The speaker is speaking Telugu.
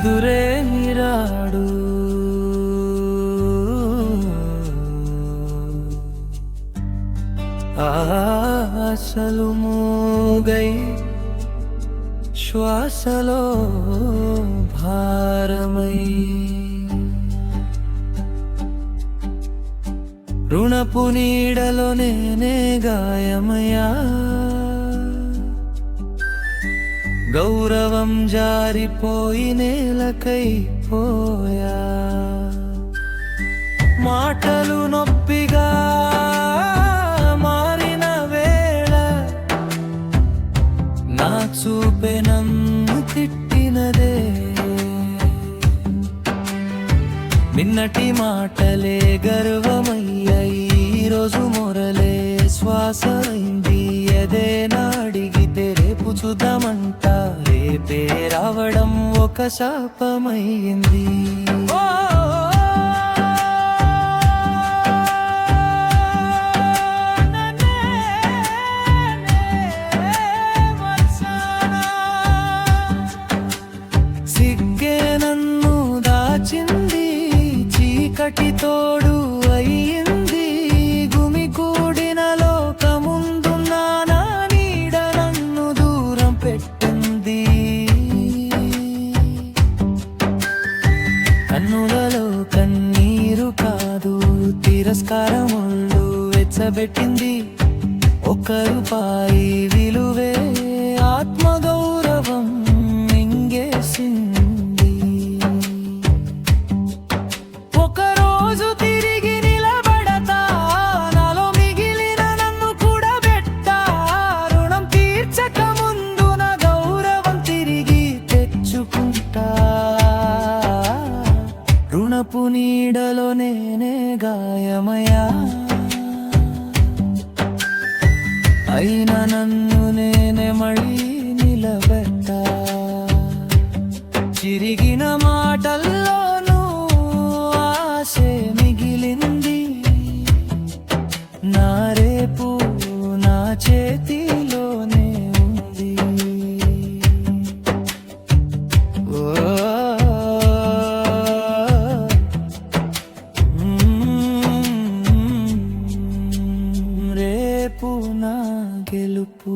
ఎదురే రాడు ఆశలు మూగై శ్వాసలో భారమై రుణపు నీడలో నేనే గాయమయ్యా. గౌరవం జారిపోయి నేలకై పోయా. మాటలు నొప్పిగా మారిన వేళ నా చూపెనం తిట్టినదే. నిన్నటి మాటలే గర్వమయ్యాయి ఈరోజు మొరలే శ్వాస అయింది ఏదేనా అడిగితే రేపు చూద్దామంట రేపే రావడం ఒక శాపమైంది. సిగ్గే నన్ను దాచింది చీకటితో కన్నులలో కన్నీరు కాదు తిరస్కారముళ్ళు వెచ్చబెట్టింది. ఒక రూపాయి విలువ నీడలో నేనే గాయమయ్యా. అయినా నన్ను నేనే మళ్ళీ నిలబెట్ట. చిరిగిన మాటల్లో రేపు నా గెలుపు.